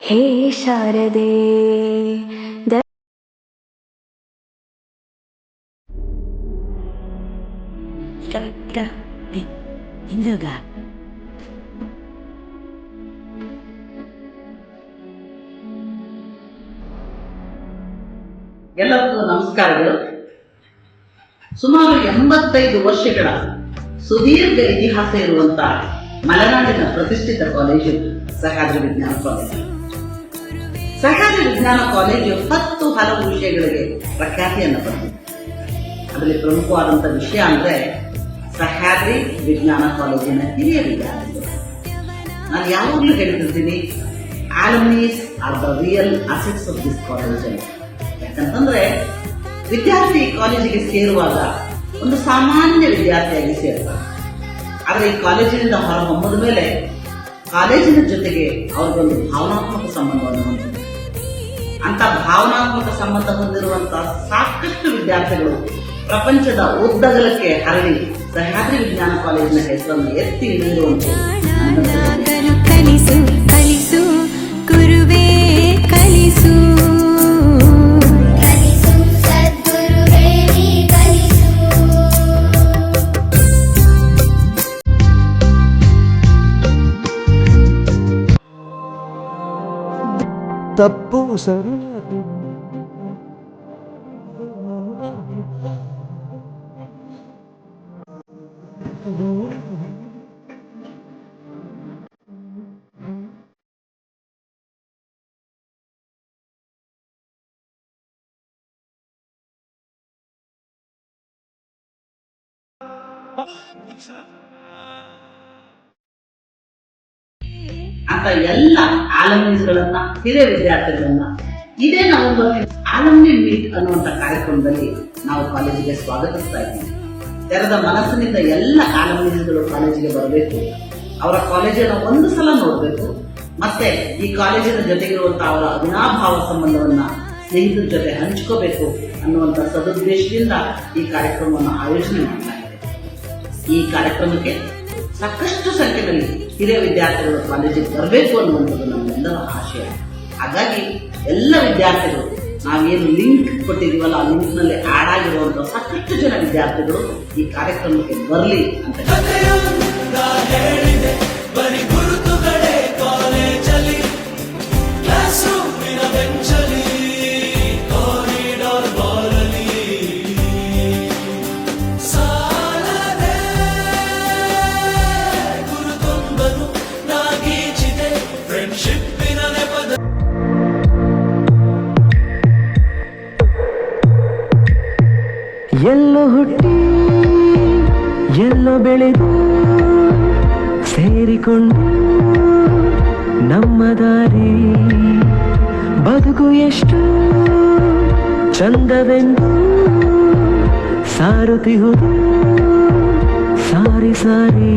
ಹೇ ಶಾರದೆ the ಹಿಂದೂಗ ಎಲ್ಲರಿಗೂ ನಮಸ್ಕಾರಗಳು. ಸುಮಾರು ಎಂಬತ್ತೈದು ವರ್ಷಗಳ ಸುದೀರ್ಘ ಇತಿಹಾಸ ಇರುವಂತಹ ಮಲೆನಾಡಿನ ಪ್ರತಿಷ್ಠಿತ ಕಾಲೇಜು ಸಹ್ಯಾದ್ರಿ ವಿಜ್ಞಾನ ಕಾಲೇಜು. ಸಹ್ಯಾದ್ರಿ ವಿಜ್ಞಾನ ಕಾಲೇಜು ಹತ್ತು ಹಲವು ವಿಷಯಗಳಿಗೆ ಪ್ರಖ್ಯಾತಿಯನ್ನು ಪಡೆದಿದೆ ಅದರಲ್ಲಿ ಪ್ರಮುಖವಾದಂಥ ವಿಷಯ ಅಂದ್ರೆ ಸಹ್ಯಾದ್ರಿ ವಿಜ್ಞಾನ ಕಾಲೇಜಿನ ಹಿರಿಯ ವಿದ್ಯಾರ್ಥಿಗಳು. ನಾನು ಯಾವಾಗಲೂ ಹೇಳ್ತಿರ್ತೀನಿ alumnis are the real assets of this college ಅಂತ. ಯಾಕಂತಂದ್ರೆ ವಿದ್ಯಾರ್ಥಿ ಕಾಲೇಜಿಗೆ ಸೇರುವಾಗ ಒಂದು ಸಾಮಾನ್ಯ ವಿದ್ಯಾರ್ಥಿಯಾಗಿ ಸೇರ್ತಾರೆ. ಆದರೆ ಈ ಕಾಲೇಜಿನಿಂದ ಹೊರಹೊಮ್ಮದ ಮೇಲೆ ಕಾಲೇಜಿನ ಜೊತೆಗೆ ಅವ್ರಿಗೊಂದು ಭಾವನಾತ್ಮಕ ಸಂಬಂಧವನ್ನು ಅಂತ ಭಾವನಾತ್ಮಕ ಸಂಬಂಧ ಹೊಂದಿರುವಂತಹ ಸಾಕಷ್ಟು ವಿದ್ಯಾರ್ಥಿಗಳು ಪ್ರಪಂಚದ ಉದ್ದಗಲಕ್ಕೆ ಹರಡಿ ಸಹ್ಯಾದ್ರಿ ವಿಜ್ಞಾನ ಕಾಲೇಜಿನ ಹೆಸರನ್ನು ಎತ್ತಿ ಹಿಡಿದಿರುವಂತೆ ತಪ್ಪು ಸರಿ. ಅಂತ ಎಲ್ಲ ಆಲಮ್ನೀಸ್ಗಳನ್ನ ಹಿರಿಯ ವಿದ್ಯಾರ್ಥಿಗಳನ್ನ ಇದೇ ನಾವು ಆಲಮ್ನಿ ಮೀಟ್ ಅನ್ನುವಂಥ ಕಾರ್ಯಕ್ರಮದಲ್ಲಿ ನಾವು ಕಾಲೇಜಿಗೆ ಸ್ವಾಗತಿಸ್ತಾ ಇದ್ದೀವಿ. ತೆರೆದ ಮನಸ್ಸಿನಿಂದ ಎಲ್ಲ ಆಲಮ್ನೀಸ್ಗಳು ಕಾಲೇಜಿಗೆ ಬರಬೇಕು. ಅವರ ಕಾಲೇಜನ್ನು ಒಂದು ಸಲ ನೋಡಬೇಕು. ಮತ್ತೆ ಈ ಕಾಲೇಜಿನ ಜೊತೆಗಿರುವಂತಹ ಅವರ ಅವಿನಾಭಾವ ಸಂಬಂಧವನ್ನ ಸ್ನೇಹಿತರ ಜೊತೆ ಹಂಚ್ಕೋಬೇಕು ಅನ್ನುವಂಥ ಸದುದ್ದೇಶದಿಂದ ಈ ಕಾರ್ಯಕ್ರಮವನ್ನು ಆಯೋಜನೆ ಮಾಡಲಾಗಿದೆ ಈ ಕಾರ್ಯಕ್ರಮಕ್ಕೆ ಸಾಕಷ್ಟು ಸಂಖ್ಯೆಯಲ್ಲಿ ಹಿರಿಯ ವಿದ್ಯಾರ್ಥಿಗಳು ಕಾಲೇಜಿಗೆ ಬರಬೇಕು ಅನ್ನುವಂಥದ್ದು ನಮ್ಮೆಲ್ಲರ ಆಶಯ. ಹಾಗಾಗಿ ಎಲ್ಲ ವಿದ್ಯಾರ್ಥಿಗಳು, ನಾವೇನು ಲಿಂಕ್ ಕೊಟ್ಟಿದ್ದೀವಲ್ಲ, ಆ ಲಿಂಕ್ನಲ್ಲಿ ಆ್ಯಡ್ ಆಗಿರುವಂಥ ಸಾಕಷ್ಟು ಜನ ವಿದ್ಯಾರ್ಥಿಗಳು ಈ ಕಾರ್ಯಕ್ರಮಕ್ಕೆ ಬರಲಿ ಅಂತ ಎಲ್ಲೋ ಹುಟ್ಟಿ ಎಲ್ಲೋ ಬೆಳೆದು ಸೇರಿಕೊಂಡು ನಮ್ಮ ದಾರಿ. ಬದುಕು ಎಷ್ಟು ಚಂದವೆಂದು ಸಾರುತ್ತಿಹುದು ಸಾರಿ ಸಾರಿ.